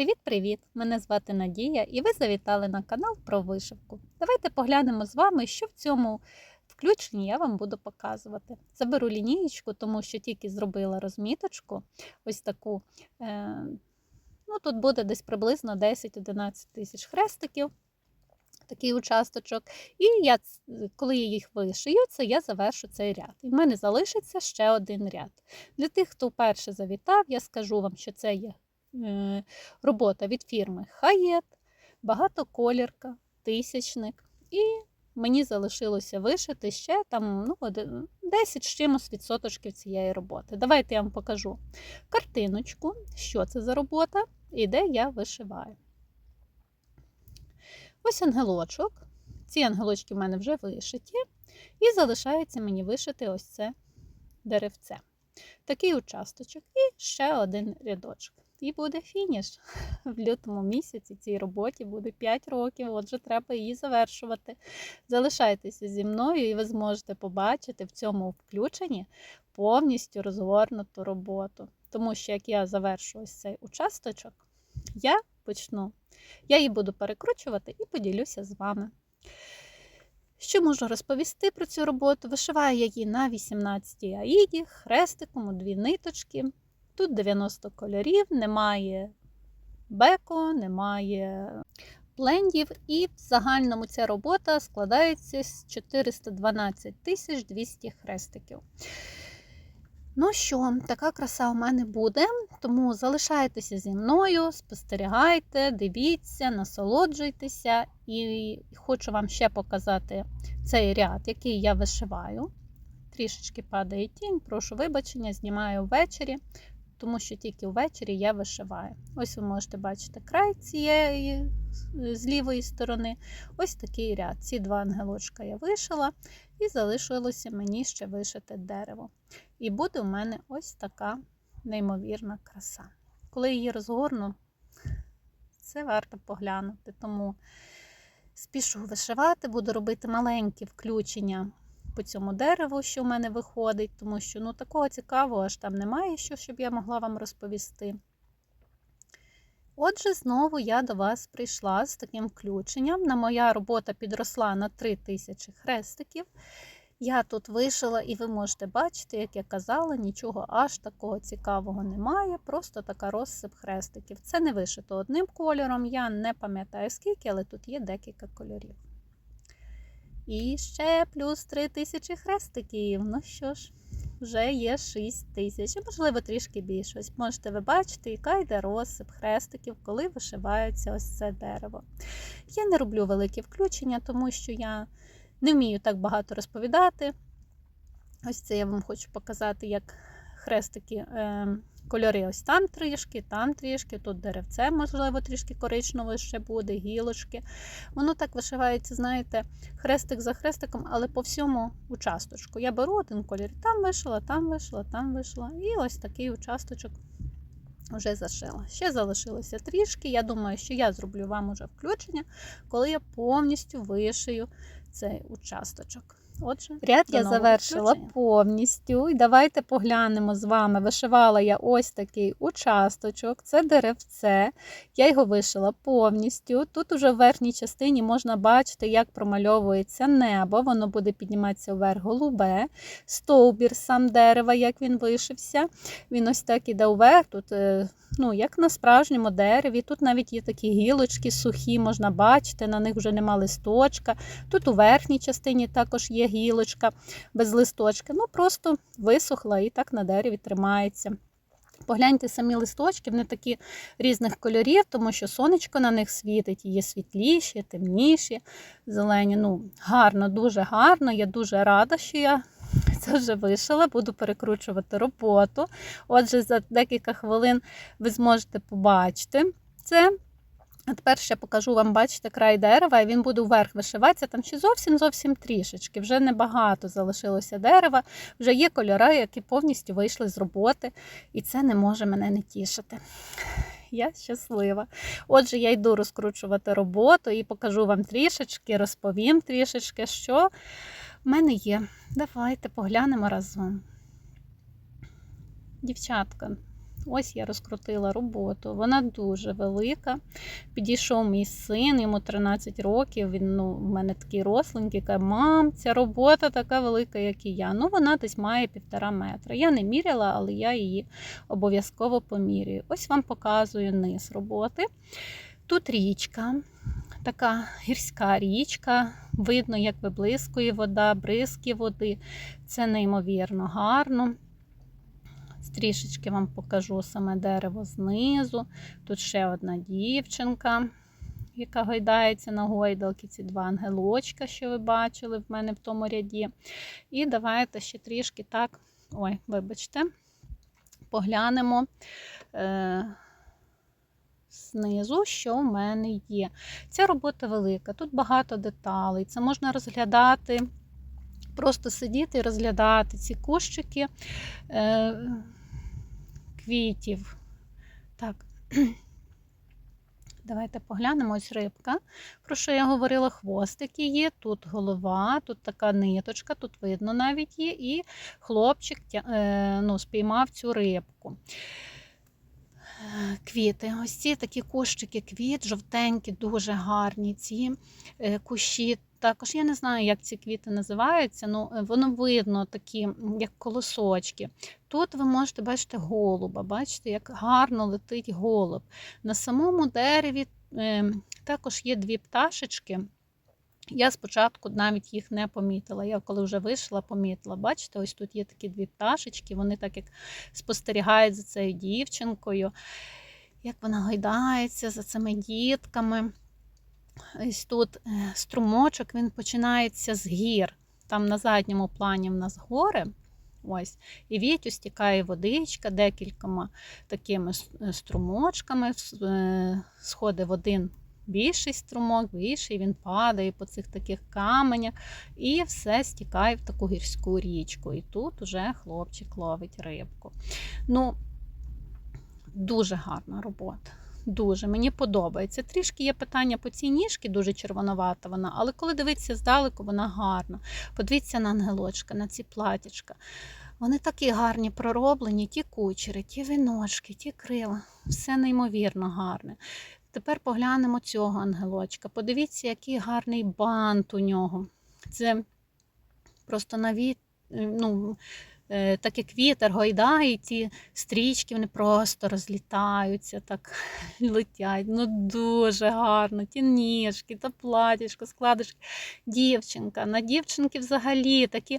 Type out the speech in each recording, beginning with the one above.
Привіт-привіт! Мене звати Надія і ви завітали на канал про вишивку. Давайте поглянемо з вами, що в цьому включенні я вам буду показувати. Заберу лінієчку, тому що тільки зробила розміточку. Ось таку. Е, ну, Тут буде десь приблизно 10-11 тисяч хрестиків. Такий участочок. І я, коли я їх вишию, це я завершу цей ряд. І в мене залишиться ще один ряд. Для тих, хто вперше завітав, я скажу вам, що це є Е, робота від фірми Хаєт, багатоколірка, тисячник. І мені залишилося вишити ще там ну, 10 з чимось відсоточків цієї роботи. Давайте я вам покажу картиночку, що це за робота і де я вишиваю. Ось ангелочок. Ці ангелочки в мене вже вишиті, і залишається мені вишити ось це деревце. Такий участочок і ще один рядочок. І буде фініш. В лютому місяці цій роботі буде 5 років, отже, треба її завершувати. Залишайтеся зі мною, і ви зможете побачити в цьому включенні повністю розгорнуту роботу. Тому що, як я завершу ось цей участочок, я почну. Я її буду перекручувати і поділюся з вами. Що можу розповісти про цю роботу? Вишиваю я її на 18 аїді, хрестиком у дві ниточки. Тут 90 кольорів, немає беко, немає блендів, і в загальному ця робота складається з 412 200 хрестиків. Ну що, така краса у мене буде, тому залишайтеся зі мною, спостерігайте, дивіться, насолоджуйтеся, і хочу вам ще показати цей ряд, який я вишиваю. Трішечки падає тінь, прошу вибачення, знімаю ввечері тому що тільки ввечері я вишиваю. Ось ви можете бачити край цієї з лівої сторони. Ось такий ряд. Ці два ангелочка я вишила, і залишилося мені ще вишити дерево. І буде у мене ось така неймовірна краса. Коли її розгорну, це варто поглянути. Тому спішу вишивати, буду робити маленькі включення по цьому дереву, що в мене виходить, тому що ну, такого цікавого аж там немає, що, щоб я могла вам розповісти. Отже, знову я до вас прийшла з таким включенням. На моя робота підросла на 3000 хрестиків. Я тут вишила, і ви можете бачити, як я казала, нічого аж такого цікавого немає. Просто така розсип хрестиків. Це не вишито одним кольором, я не пам'ятаю скільки, але тут є декілька кольорів. І ще плюс 3 тисячі хрестиків. Ну що ж, вже є 6 тисяч, можливо, трішки більше. Ось можете ви бачити, яка йде розсип хрестиків, коли вишивається ось це дерево. Я не роблю великі включення, тому що я не вмію так багато розповідати. Ось це я вам хочу показати, як хрестики. Е Кольори ось там трішки, там трішки, тут деревце, можливо, трішки коричневе ще буде, гілочки. Воно так вишивається, знаєте, хрестик за хрестиком, але по всьому участочку. Я беру один колір, там вишила, там вишила, там вишила. І ось такий участочок вже зашила. Ще залишилося трішки. Я думаю, що я зроблю вам уже включення, коли я повністю вишию цей участочок. Отже, ряд я завершила включення. повністю. І давайте поглянемо з вами. Вишивала я ось такий участочок, це деревце. Я його вишила повністю. Тут уже в верхній частині можна бачити, як промальовується небо, воно буде підніматися вверх голубе, стовбір сам дерева, як він вишився. Він ось так іде вверх. Тут е, ну, як на справжньому дереві. Тут навіть є такі гілочки сухі, можна бачити, на них вже нема листочка. Тут у верхній частині також є гілочка без листочка. Ну, просто висохла і так на дереві тримається. Погляньте самі листочки, вони такі різних кольорів, тому що сонечко на них світить, є світліші, темніші, зелені. Ну, Гарно, дуже гарно. Я дуже рада, що я це вже вишила, буду перекручувати роботу. Отже, за декілька хвилин ви зможете побачити це. А тепер ще покажу вам, бачите, край дерева, і він буде вверх вишиватися. Там ще зовсім-зовсім трішечки. Вже небагато залишилося дерева, вже є кольори, які повністю вийшли з роботи, і це не може мене не тішити. Я щаслива. Отже, я йду розкручувати роботу і покажу вам трішечки, розповім трішечки, що в мене є. Давайте поглянемо разом. Дівчатка, ось я розкрутила роботу. Вона дуже велика. Підійшов мій син, йому 13 років. Він ну, в мене такий росленький, каже, мам, ця робота така велика, як і я. Ну, вона десь має півтора метра. Я не міряла, але я її обов'язково помірюю. Ось вам показую низ роботи. Тут річка, така гірська річка. Видно, як виблискує вода, бризки води. Це неймовірно гарно. Трішечки вам покажу саме дерево знизу. Тут ще одна дівчинка, яка гойдається на гойдалки. Ці два ангелочка, що ви бачили в мене в тому ряді. І давайте ще трішки так, ой, вибачте, поглянемо е, знизу, що в мене є. Ця робота велика, тут багато деталей. Це можна розглядати. Просто сидіти і розглядати ці кущики е, квітів. Так, давайте поглянемо ось рибка. Про що я говорила? Хвостик є, тут голова, тут така ниточка, тут видно навіть є, і хлопчик е, ну, спіймав цю рибку. Квіти, ось ці такі кущики квіт, жовтенькі, дуже гарні. Ці е, кущі також я не знаю, як ці квіти називаються, ну воно видно такі, як колосочки. Тут ви можете бачити голуба, бачите, як гарно летить голуб. На самому дереві е, також є дві пташечки. Я спочатку навіть їх не помітила. Я коли вже вийшла, помітила. Бачите, ось тут є такі дві пташечки, вони так як спостерігають за цією дівчинкою, як вона гойдається за цими дітками. Ось тут е, струмочок він починається з гір. Там на задньому плані в нас гори. Ось, І вітю стікає водичка декількома такими струмочками, е, сходить в один більший струмок, більший, він падає по цих таких каменях, і все стікає в таку гірську річку. І тут уже хлопчик ловить рибку. Ну, Дуже гарна робота. Дуже мені подобається. Трішки є питання по цій ніжці, дуже червонувата вона, але коли дивитися здалеку, вона гарна. Подивіться на ангелочка, на ці платічка. Вони такі гарні пророблені, ті кучери, ті віночки, ті крила. Все неймовірно гарне. Тепер поглянемо цього ангелочка. Подивіться, який гарний бант у нього. Це просто навіть. ну, так як вітер гойдає, ці стрічки вони просто розлітаються, так летять. Ну дуже гарно, ті ніжки, та платічко, складочки. Дівчинка. На дівчинки взагалі такі,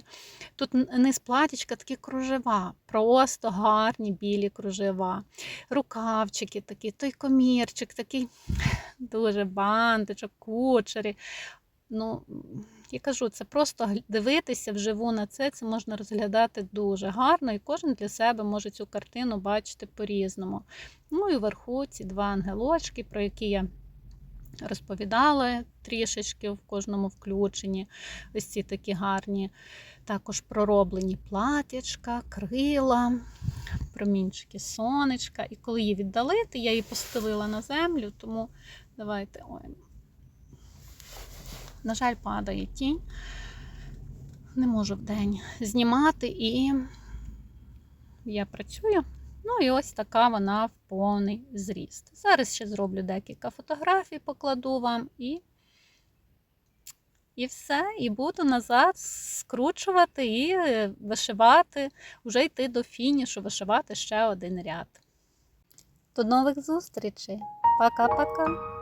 тут не з платічка, такі кружева, просто гарні білі кружева, рукавчики такі, той комірчик, такий дуже бантичок, кучері. Ну, я кажу, це просто дивитися вживу на це, це можна розглядати дуже гарно, і кожен для себе може цю картину бачити по-різному. Ну і вверху ці два ангелочки, про які я розповідала трішечки в кожному включенні. Ось ці такі гарні, також пророблені платячка, крила, промінчики сонечка. І коли її віддалити, я її постелила на землю, тому давайте. ой, на жаль, падає тінь. Не можу в день знімати, і я працюю. Ну і ось така вона в повний зріст. Зараз ще зроблю декілька фотографій, покладу вам і і все. І буду назад скручувати і вишивати, вже йти до фінішу, вишивати ще один ряд. До нових зустрічей. Пока-пока!